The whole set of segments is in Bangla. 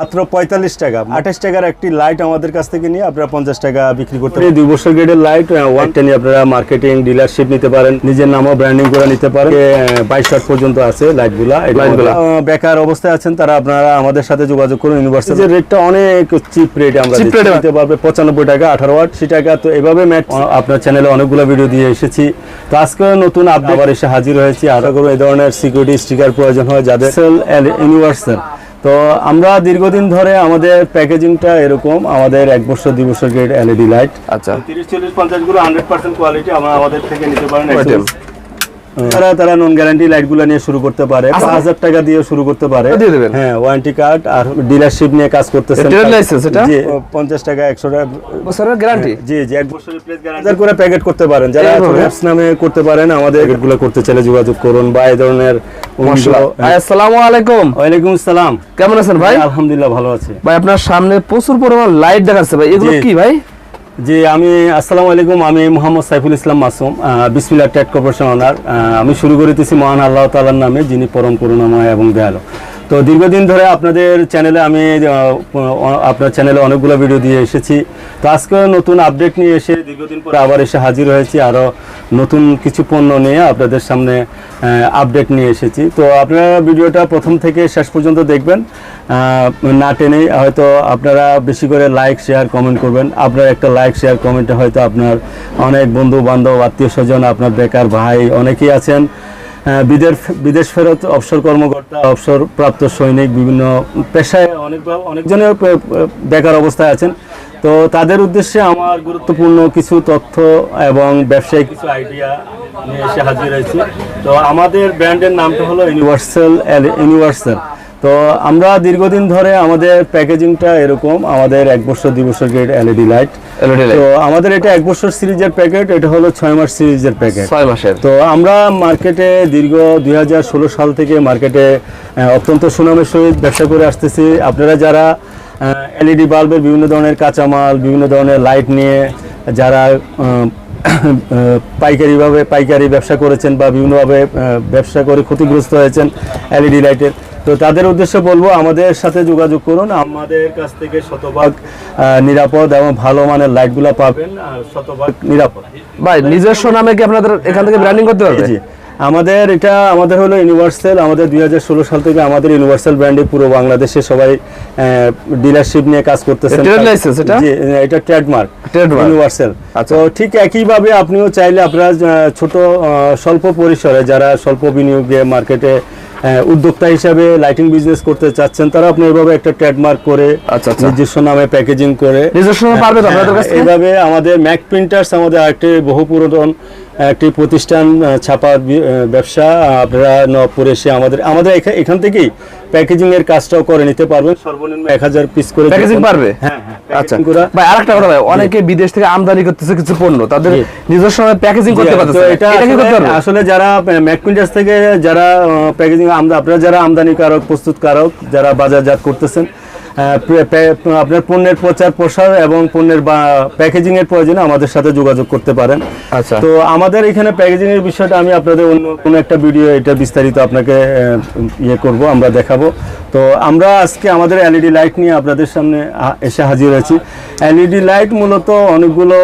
মাত্র পঁয়তাল্লিশ টাকা। আঠাশ টাকার একটি লাইট আমাদের কাছ থেকে নিয়ে আপনারা পঞ্চাশ টাকা বিক্রি করতে পারেন। দুই বছর গ্রেডের লাইট ওয়ানটা নিয়ে আপনারা মার্কেটিং ডিলারশিপ নিতে পারেন। নিজের নামও ব্র্যান্ডিং করে নিতে পারেন। বাইশ শট পর্যন্ত আছে লাইটগুলা লাইটগুলা। বেকার অবস্থায় আছেন তারা আপনারা আমাদের সাথে যোগাযোগ করুন ইউনিভার্সিটি রেটটা অনেক চিপ রেট আমরা rate পারবে পঁচানব্বই টাকা আঠারো ওয়াট সে টাকা। তো এভাবে ম্যাট আপনার চ্যানেলে অনেকগুলো ভিডিও দিয়ে এসেছি। তো আজকে নতুন আবার এসে হাজির হয়েছি। আশা করব এই ধরনের সিকিউরিটি স্টিকার প্রয়োজন হয় যাদের সেল ইউনিভার্সাল তো আমরা দীর্ঘদিন ধরে আমাদের প্যাকেজিংটা এরকম আমাদের এক বছর দুই বছর গ্রেড এলইডি লাইট আচ্ছা। তিরিশ চল্লিশ পঞ্চাশগুলো হান্ড্রেড পার্সেন্ট কোয়ালিটি আমরা আমাদের থেকে নিতে পারেন. তারা তারা নন গ্যারান্টি লাইটগুলো নিয়ে শুরু করতে পারে আচ্ছা। পাঁচ হাজার টাকা দিয়ে শুরু করতে পারে। হ্যাঁ ওয়ারেন্টি কার্ড আর ডিলারশিপ নিয়ে কাজ? জি পঞ্চাশ টাকা একশো টাকা। বছরের গ্যারান্টি জি জি এক বছরের প্লেস গ্যারান্টি করে প্যাকেট করতে পারেন। যারা অ্যাপস নামে করতে পারেন আমাদের প্যাকেটগুলো করতে চাইলে যোগাযোগ করুন বা এই ধরনের আসসালামু আলাইকুম। ওয়ালাইকুম আসসালাম। কেমন আছেন ভাই? আলহামদুলিল্লাহ ভালো আছি। ভাই আপনার সামনে প্রচুর পরিমাণ লাইট দেখাচ্ছে ভাই। এগুলো কি ভাই? জি, আমি আসসালামু আলাইকুম, আমি মোহাম্মদ সাইফুল ইসলাম মাসুম বিসমিল্লা ট্রেড কর্পোরেশন ওনার আমি শুরু করিতেছি মহান আল্লাহ তালার নামে, যিনি পরম করুণাময় এবং দয়ালু। তো দীর্ঘদিন ধরে আপনাদের চ্যানেলে আমি আপনার চ্যানেলে অনেকগুলো ভিডিও দিয়ে এসেছি। তো আজকে নতুন আপডেট নিয়ে এসে দীর্ঘদিন পরে আবার এসে হাজির হয়েছি। আরও নতুন কিছু পণ্য নিয়ে আপনাদের সামনে আপডেট নিয়ে এসেছি। তো আপনারা ভিডিওটা প্রথম থেকে শেষ পর্যন্ত দেখবেন। না টেনেই হয়তো আপনারা বেশি করে লাইক শেয়ার কমেন্ট করবেন। আপনার একটা লাইক শেয়ার কমেন্টে হয়তো আপনার অনেক বন্ধু বান্ধব আত্মীয় স্বজন আপনার বেকার ভাই অনেকেই আছেন। বিদেশ বিদেশ ফেরত অবসর কর্মকর্তা অবসর প্রাপ্ত সৈনিক, বিভিন্ন পেশায় অনেক, অনেকজনের বেকার অবস্থায় আছেন। তো তাদের উদ্দেশ্যে আমার গুরুত্বপূর্ণ কিছু তথ্য এবং ব্যবসায়িক কিছু আইডিয়া নিয়ে এসে হাজির হয়েছি। তো আমাদের ব্র্যান্ডের নামটা হলো ইউনিভার্সাল ইউনিভার্সাল তো আমরা দীর্ঘদিন ধরে আমাদের প্যাকেজিংটা এরকম আমাদের এক বছর দুই বছর গ্রেড এলইডি লাইট তো আমাদের এটা এক বছর সিরিজের প্যাকেট এটা হলো ছয় মাস সিরিজের প্যাকেট ছয় মাসের। তো আমরা মার্কেটে দীর্ঘ দুই হাজার ষোলো সাল থেকে মার্কেটে অত্যন্ত সুনামের সহিত ব্যবসা করে আসতেছি। আপনারা যারা এলইডি বাল্বের বিভিন্ন ধরনের কাঁচামাল বিভিন্ন ধরনের লাইট নিয়ে যারা পাইকারিভাবে পাইকারি ব্যবসা করেছেন বা বিভিন্নভাবে ব্যবসা করে ক্ষতিগ্রস্ত হয়েছেন এলইডি লাইটের তো তাদের উদ্দেশ্যে বলব আমাদের সাথে যোগাযোগ করুন আমাদের কাছ থেকে শতভাগ নিরাপদ এবং ভালো মানের লাইটগুলো পাবেন শতভাগ নিরাপদ। ভাই নিজস্ব নামে কি আপনাদের এখান থেকে ব্র্যান্ডিং করতে পারবে? জি। আমাদের এটা আমাদের হলো ইউনিভার্সাল আমাদের দুই হাজার ষোলো সাল থেকে আমাদের ইউনিভার্সাল ব্র্যান্ডে পুরো বাংলাদেশে সবাই ডিলারশিপ নিয়ে কাজ করতেছে এটা? ট্রেডমার্ক ইউনিভার্সাল আচ্ছা। তো ঠিক একইভাবে আপনিও চাইলে আপনারা ছোট স্বল্প পরিসরে যারা স্বল্প বিনিয়োগে মার্কেটে উদ্যোক্তা হিসাবে লাইটিং বিজনেস করতে চাচ্ছেন তারা আপনি এভাবে একটা ট্রেডমার্ক করে আচ্ছা, আচ্ছা। নিজস্ব নামে প্যাকেজিং করে। নিজস্ব নামে পারবে তো আপনাদের কাছ থেকে? এইভাবে আমাদের ম্যাক প্রিন্টার্স আমাদের আরেকটি বহু পুরাতন একটি প্রতিষ্ঠান ছাপার ব্যবসা আপনারা নবপুরে এসে আমাদের আমাদের এখা- এখান থেকেই প্যাকেজিং এর কাজটাও করে নিতে পারবেন। সর্বনিম্ন এক হাজার পিস করে প্যাকেজিং পারবে? হ্যাঁ হ্যাঁ। আচ্ছা। ভাই আরেকটা কথা ভাই অনেকে বিদেশ থেকে আমদানি করতেছে কিছু পণ্য তাদের নিজস্ব প্যাকেজিং করতে পারতেছে এটা আসলে- যারা থেকে যারা প্যাকেজিং আপনারা যারা আমদানিকারক প্রস্তুতকারক যারা বাজারজাত করতেছেন আপনার পণ্যের প্রচার প্রসার এবং পণ্যের প্যাকেজিং এর প্রয়োজনে আমাদের সাথে যোগাযোগ করতে পারেন। আচ্ছা। তো আমাদের এখানে প্যাকেজিং এর বিষয়টা আমি আপনাদের অন্য কোনো একটা ভিডিও এটা বিস্তারিত আপনাকে ইয়ে করব আমরা দেখাবো। তো আমরা আজকে আমাদের এলইডি লাইট নিয়ে আপনাদের সামনে এসে হাজির হয়েছি। এলইডি লাইট মূলত অনেকগুলো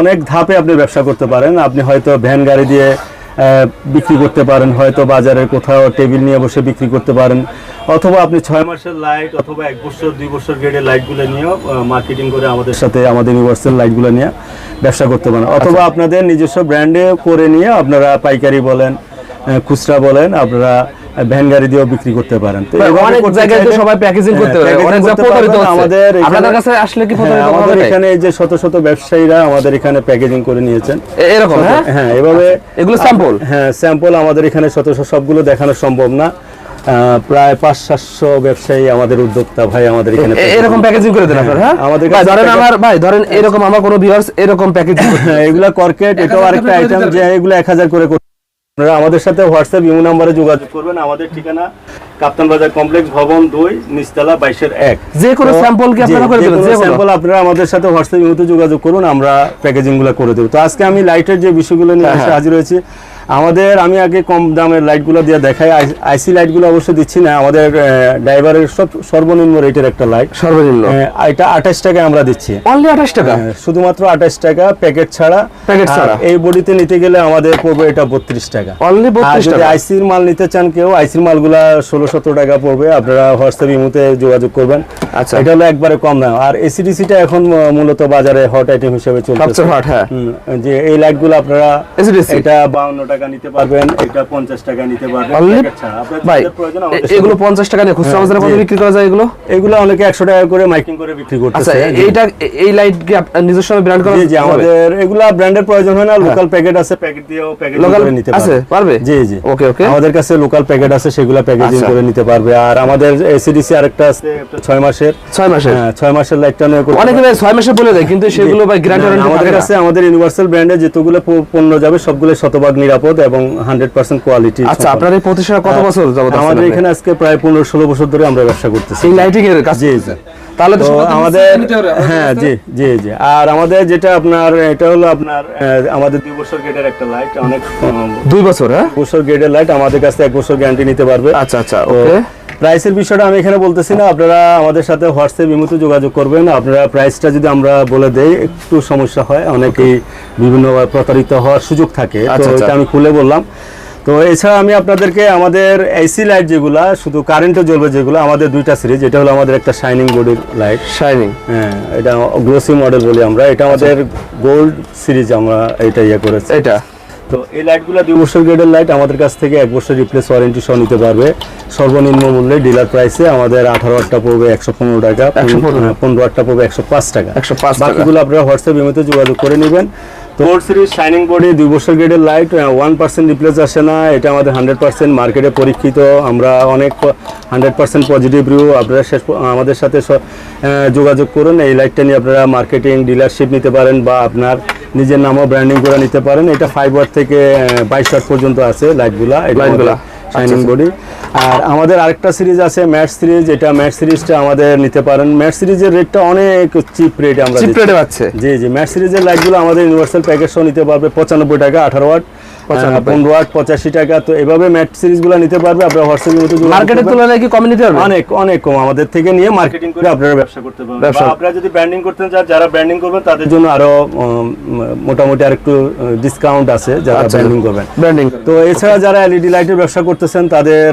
অনেক ধাপে আপনি ব্যবসা করতে পারেন। আপনি হয়তো ভ্যান গাড়ি দিয়ে বিক্রি করতে পারেন হয়তো বাজারের কোথাও টেবিল নিয়ে বসে বিক্রি করতে পারেন। অথবা আপনি ছয় মাসের লাইট অথবা এক বছর দুই বছর গ্রেডের লাইটগুলো নিয়েও মার্কেটিং করে আমাদের সাথে আমাদের ইউনিভার্সাল লাইটগুলো নিয়ে ব্যবসা করতে পারেন। অথবা আপনাদের নিজস্ব ব্র্যান্ডে করে নিয়ে আপনারা পাইকারি বলেন খুচরা বলেন আপনারা ভ্যান গাড়ি দিয়েও বিক্রি করতে পারেন। তো অনেক জায়গায় তো সবাই প্যাকেজিং হ্যাঁ, করতে পারে অনেক প্রতারিত আমাদের এখানে- আপনাদের কাছে আসলে কি হ্যাঁ, প্রতারিত আমাদের এখানে এই যে শত শত ব্যবসায়ীরা আমাদের এখানে প্যাকেজিং করে নিয়েছেন। এরকম হ্যাঁ? হ্যাঁ এভাবে এগুলো স্যাম্পল হ্যাঁ স্যাম্পল আমাদের এখানে শত শত সবগুলো দেখানো সম্ভব না। আহ, প্রায় পাঁচ সাতশো ব্যবসায়ী আমাদের উদ্যোক্তা ভাই আমাদের এখানে এরকম প্যাকেজিং করে দেন আপনারা হ্যাঁ? আমাদের ভাই ধরেন আমার ভাই ধরেন এরকম আমার কোনো ভিউয়ার্স এরকম প্যাকেজিং হ্যাঁ, এগুলা কর্কেট এটাও আরেকটা আইটেম যে এগুলো এক হাজার করে করতে আপনারা আমাদের সাথে হোয়াটসঅ্যাপ ইমো নাম্বারে যোগাযোগ করবেন। আমাদের ঠিকানা কাপ্তান বাজার কমপ্লেক্স ভবন দুই নিচতলা বাইশের এক। যে কোনো স্যাম্পল কি আপনারা করে দেবেন যে স্যাম্পল আপনারা আমাদের সাথে হোয়াটসঅ্যাপ ইমোতে যোগাযোগ করুন আমরা প্যাকেজিংগুলো করে দেবো। তো আজকে আমি লাইটের যে বিষয়গুলো নিয়ে হ্যাঁ, হ্যাঁ। হাজির হয়েছি আমাদের আমি আগে কম দামের লাইটগুলো দিয়ে দেখাই। আইসি লাইটগুলো অবশ্য দিচ্ছি না। আমাদের ড্রাইভারের সব সর্বনিম্ন রেটের একটা লাইট সর্বনিম্ন। এটা আঠাশ টাকায় আমরা দিচ্ছি। অনলি আঠাশ টাকা? শুধুমাত্র আঠাশ টাকা প্যাকেট ছাড়া। প্যাকেট ছাড়া। এই বডিতে নিতে গেলে আমাদের পড়বে এটা বত্রিশ টাকা। অনলি বত্রিশ যদি টাকা? আইসির মাল নিতে চান কেউ আইসির মালগুলা ষোলো সতেরো টাকা পড়বে। আপনারা হোয়াটসঅ্যাপ ইমুতে যোগাযোগ করবেন। আচ্ছা। এটা হলো একবারে কম দাম। আর এসিডিসিটা এখন মূলত বাজারে হট আইটেম হিসেবে চলছে সবচেয়ে হট হ্যাঁ। যে এই লাইটগুলো আপনারা ACDC এটা বাউন্ন টাকা নিতে পারবেন এটা পঞ্চাশ টাকা নিতে পারবেন। ভাই যেটার প্রয়োজন আমাদের এগুলো সাথে- পঞ্চাশ টাকা নিয়ে খুচরা হ্যাঁ, বাজারে কত বিক্রি করা যায় এগুলো? এগুলো অনেকে একশো টাকা করে মাইকিং করে বিক্রি আচ্ছা করতেছে এ- এইটা এই লাইট কি আপনার নিজস্ব ব্র্যান্ড করা জি জি আমাদের এগুলা ব্র্যান্ডের প্রয়োজন হয় না লোকাল প্যাকেট আছে প্যাকেট দিয়েও প্যাকেট করে নিতে আছে পারবে? পারবে জি জি। ওকে ওকে আমাদের কাছে লোকাল প্যাকেট আছে সেগুলা প্যাকেজিং আচ্ছা। করে নিতে পারবে। আর আমাদের এসিডিসি আরেকটা আছে একটা ছয় মাসের ছয় মাসের? হ্যাঁ, ছয় মাসের করতে অনেকে ভাই ছয় মাসে বলে দেয় কিন্তু সেগুলো ভাই গ্যারান্টি আমাদের কাছে আমাদের ইউনিভার্সাল ব্র্যান্ডে যেতগুলো প- পণ্য যাবে সবগুলো শতভাগ নিরাপদ এবং হান্ড্রেড পার্সেন্ট কোয়ালিটি আচ্ছা আপনার এই প্রতিষ্ঠানে কত বছর যাবত হ্যাঁ। আমাদের এখানে আজকে প্রায় পনেরো ষোলো বছর ধরে আমরা ব্যবসা করতেছি। এই লাইটিং এর কাজ জি জি। তাহলে তো আমাদের হ্যাঁ জি জি জি। আর আমাদের যেটা আপনার এটা হলো আপনার আমাদের দুই বছর গেটের একটা লাইট অনেক দুই বছর হ্যাঁ? বছর গেটের লাইট আমাদের কাছে এক বছর গ্যারান্টি নিতে পারবে। আচ্ছা আচ্ছা ওকে প্রাইসের বিষয়টা আমি এখানে বলতেছি না। আপনারা আমাদের সাথে হোয়াটসঅ্যাপ ইমুতে যোগাযোগ করবেন। আপনারা প্রাইসটা যদি আমরা বলে দেই একটু সমস্যা হয়। অনেকেই বিভিন্ন প্রতারিত হওয়ার সুযোগ থাকে। তো আচ্ছা, আচ্ছা। এটা আমি খুলে বললাম। তো এছাড়া আমি আপনাদেরকে আমাদের এসি লাইট যেগুলা শুধু কারেন্টে জ্বলবে যেগুলো আমাদের দুইটা সিরিজ এটা হলো আমাদের একটা শাইনিং বডির লাইট শাইনিং হ্যাঁ এটা গ্লোসি মডেল বলি আমরা। এটা আমাদের গোল্ড সিরিজ আমরা এটা ইয়ে করেছি। এটা। তো এই লাইটগুলো দুই বছর গ্রেডের লাইট আমাদের কাছ থেকে এক বছর রিপ্লেস ওয়ারেন্টি সহ নিতে পারবে। সর্বনিম্ন মূল্যে ডিলার প্রাইসে আমাদের আঠারো আটটা পড়বে একশো পনেরো টাকা 115 হ্যাঁ, পনেরো আটটা পড়বে একশো পাঁচ টাকা। একশো পাঁচ বাকিগুলো আপনারা হোয়াটসঅ্যাপ ইমেতে যোগাযোগ করে নেবেন। ফোর সিরিজ শাইনিং বডি দুই বছর গ্রেডের লাইট ওয়ান পার্সেন্ট রিপ্লেস আসে না এটা আমাদের হান্ড্রেড পার্সেন্ট মার্কেটে পরীক্ষিত। আমরা অনেক হান্ড্রেড পার্সেন্ট পজিটিভ রিভিউ আপনারা শেষ আমাদের সাথে যোগাযোগ করুন। এই লাইটটা নিয়ে আপনারা মার্কেটিং ডিলারশিপ নিতে পারেন বা আপনার নিজের নামও ব্র্যান্ডিং করে নিতে পারেন। এটা ফাইভ ওয়াট থেকে বাইশ ওয়াট পর্যন্ত আছে লাইটগুলা লাইটগুলা। শাইনিং বডি আর আমাদের আরেকটা সিরিজ আছে ম্যাট সিরিজ এটা ম্যাট সিরিজটা আমাদের নিতে পারেন। ম্যাট সিরিজের রেটটা অনেক চিপ রেটে আমরা চিপ। রেটে পাচ্ছে। জি জি ম্যাট সিরিজের লাইটগুলো আমাদের ইউনিভার্সাল প্যাকেজ সহ নিতে পারবে পঁচানব্বই টাকা আঠারো ওয়াট 95 পনেরো ওয়াট পঁচাশি টাকা তো এভাবে ম্যাট সিরিজগুলো নিতে পারবে আপনারা হোয়াটসঅ্যাপ মার্কেটের তুলনায় কি কমে নিতে পারবে? অনেক অনেক কম। আমাদের থেকে নিয়ে মার্কেটিং করে আপনারা ব্যবসা করতে পারবেন। ব্যবসা। আপনারা যদি ব্র্যান্ডিং করতে চান যারা ব্র্যান্ডিং করবেন তাদের জন্য আরও মোটামুটি আরেকটু ডিসকাউন্ট আছে যারা আচ্ছা। ব্র্যান্ডিং করবেন। ব্র্যান্ডিং তো এছাড়া যারা এলইডি লাইটের ব্যবসা করতেছেন তাদের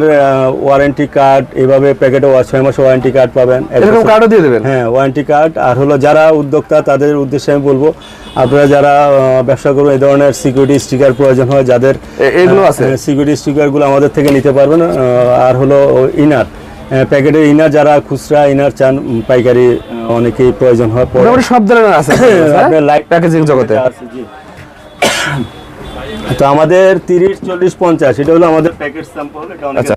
ওয়ারেন্টি কার্ড এভাবে প্যাকেটে ছয় মাস ওয়ারেন্টি কার্ড পাবেন। এরকম কার্ডও দিয়ে দেবেন? হ্যাঁ ওয়ারেন্টি কার্ড আর হলো যারা উদ্যোক্তা তাদের উদ্দেশ্যে আমি বলব আপনারা যারা ব্যবসা করবেন এই ধরনের সিকিউরিটি স্টিকার প্রয়োজন হয় যাদের এগুলো আছে? সিকিউরিটি স্টিকারগুলো আমাদের থেকে নিতে পারবেন আর হলো ইনার প্যাকেটের ইনার যারা খুচরা ইনার চান পাইকারি অনেকেই প্রয়োজন হয়। মোটামুটি সব ধরনের আছে লাইট প্যাকেজিং জগতে। তো আমাদের তিরিশ চল্লিশ পঞ্চাশ এটা হলো আমাদের প্যাকেট স্যাম্পল এটা আচ্ছা।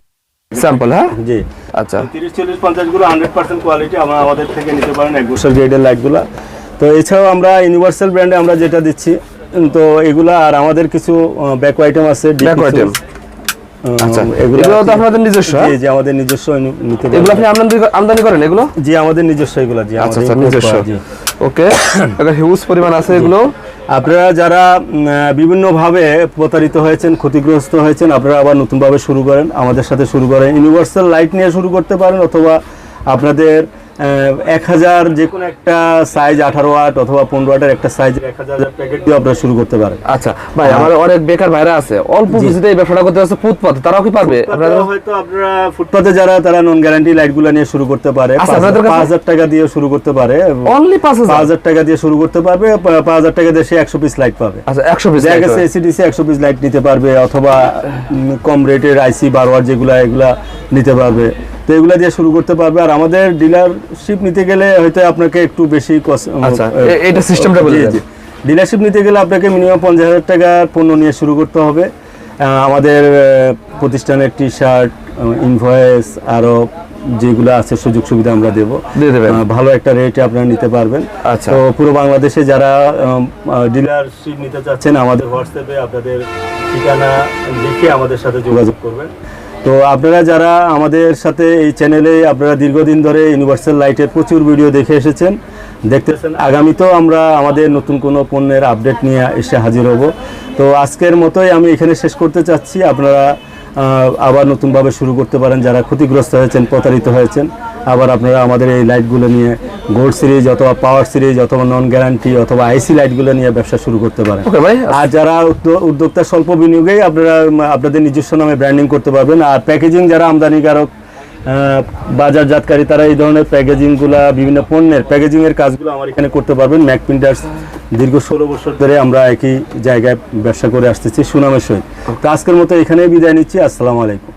স্যাম্পল হ্যাঁ? জি। আচ্ছা। তিরিশ চল্লিশ পঞ্চাশগুলো হান্ড্রেড পার্সেন্ট কোয়ালিটি আমরা আমাদের থেকে নিতে পারেন এক বছর গ্রেডের লাইটগুলো তো এছাড়াও আমরা ইউনিভার্সাল ব্র্যান্ডে আমরা যেটা দিচ্ছি তো এগুলা আর আমাদের কিছু ব্যাক আইটেম আছে item। উম, আচ্ছা এগুলো তো আপনাদের নিজস্ব জি হ্যাঁ? জি আমাদের নিজস্ব নিতে এগুলো আপনি আমদানি আমদানি করেন এগুলো? জি আমাদের নিজস্ব এগুলো জি আচ্ছা আচ্ছা নিজস্ব। করা, জি। ওকে হিউজ পরিমাণ আছে এগুলো। আপনারা যারা বিভিন্নভাবে প্রতারিত হয়েছেন ক্ষতিগ্রস্ত হয়েছেন আপনারা আবার নতুনভাবে শুরু করেন আমাদের সাথে শুরু করেন। ইউনিভার্সাল লাইট নিয়ে শুরু করতে পারেন অথবা আপনাদের এক হাজার যে কোনো একটা সাইজ আঠারো ওয়াট অথবা পনেরো ওয়াটের একটা সাইজের এক হাজার প্যাকেট দিয়ে আপনারা শুরু করতে পারেন। আচ্ছা ভাই আমার অনেক বেকার ভাইরা আছে। অল্প পুঁজিতে এই ব্যবসাটা করতে আছে ফুটপাত তারাও কি পারবে? আপনারা হয়তো আপনারা ফুটপাতে যারা তারা নন গ্যারান্টি লাইটগুলো নিয়ে শুরু করতে পারে। আচ্ছা, পাঁচ হাজার টাকা দিয়ে শুরু করতে পারে। অনলি পাঁচ হাজার? টাকা দিয়ে শুরু করতে পারবে। পাঁচ হাজার টাকা দিয়ে সে একশো পিস লাইট পাবে। আচ্ছা একশো পিস দেখা গেছে এসিডিসি একশো পিস লাইট নিতে পারবে অথবা কম রেটের আইসি বারোয়ার যেগুলা এগুলা নিতে পারবে। তো এগুলা দিয়ে শুরু করতে পারবে। আর আমাদের ডিলারশিপ নিতে গেলে হয়তো আপনাকে একটু বেশি আচ্ছা, এটা systemটা বলে। ডিলারশিপ নিতে গেলে আপনাকে মিনিমাম পঞ্চাশ হাজার টাকার পণ্য নিয়ে শুরু করতে হবে। আমাদের প্রতিষ্ঠানের টি শার্ট ইনভয়েস আরও যেগুলো আছে সুযোগ সুবিধা আমরা দেবো। ভালো একটা রেটে আপনারা নিতে পারবেন। আচ্ছা। তো পুরো বাংলাদেশে যারা ডিলারশিপ নিতে চাচ্ছেন আমাদের হোয়াটসঅ্যাপে আপনাদের ঠিকানা লিখে আমাদের সাথে যোগাযোগ করবেন। তো আপনারা যারা আমাদের সাথে এই চ্যানেলে আপনারা দীর্ঘদিন ধরে ইউনিভার্সাল লাইটের প্রচুর ভিডিও দেখে এসেছেন, দেখতেছেন, আগামীতেও আমরা আমাদের নতুন কোনো পণ্যের আপডেট নিয়ে এসে হাজির হব। তো আজকের মতোই আমি এখানে শেষ করতে চাচ্ছি। আপনারা আবার নতুনভাবে শুরু করতে পারেন। যারা ক্ষতিগ্রস্ত হয়েছেন, প্রতারিত হয়েছেন আবার আপনারা আমাদের এই লাইটগুলো নিয়ে গোল্ড সিরিজ অথবা পাওয়ার সিরিজ অথবা নন গ্যারান্টি অথবা আইসি লাইটগুলো নিয়ে ব্যবসা শুরু করতে পারেন। আর যারা উদ্য- উদ্যোক্তা স্বল্প বিনিয়োগেই আপনারা আপনাদের নিজস্ব নামে ব্র্যান্ডিং করতে পারবেন। আর প্যাকেজিং যারা আমদানিকারক বাজারজাতকারী তারা এই ধরনের প্যাকেজিংগুলা বিভিন্ন পণ্যের প্যাকেজিংয়ের কাজগুলো আমার এখানে করতে পারবেন। ম্যাক প্রিন্টার্স দীর্ঘ ষোলো বছর ধরে আমরা একই জায়গায় ব্যবসা করে আসতেছি সুনামের সহিত। তো আজকের মতো এখানেই বিদায় নিচ্ছি। আসসালামু আলাইকুম।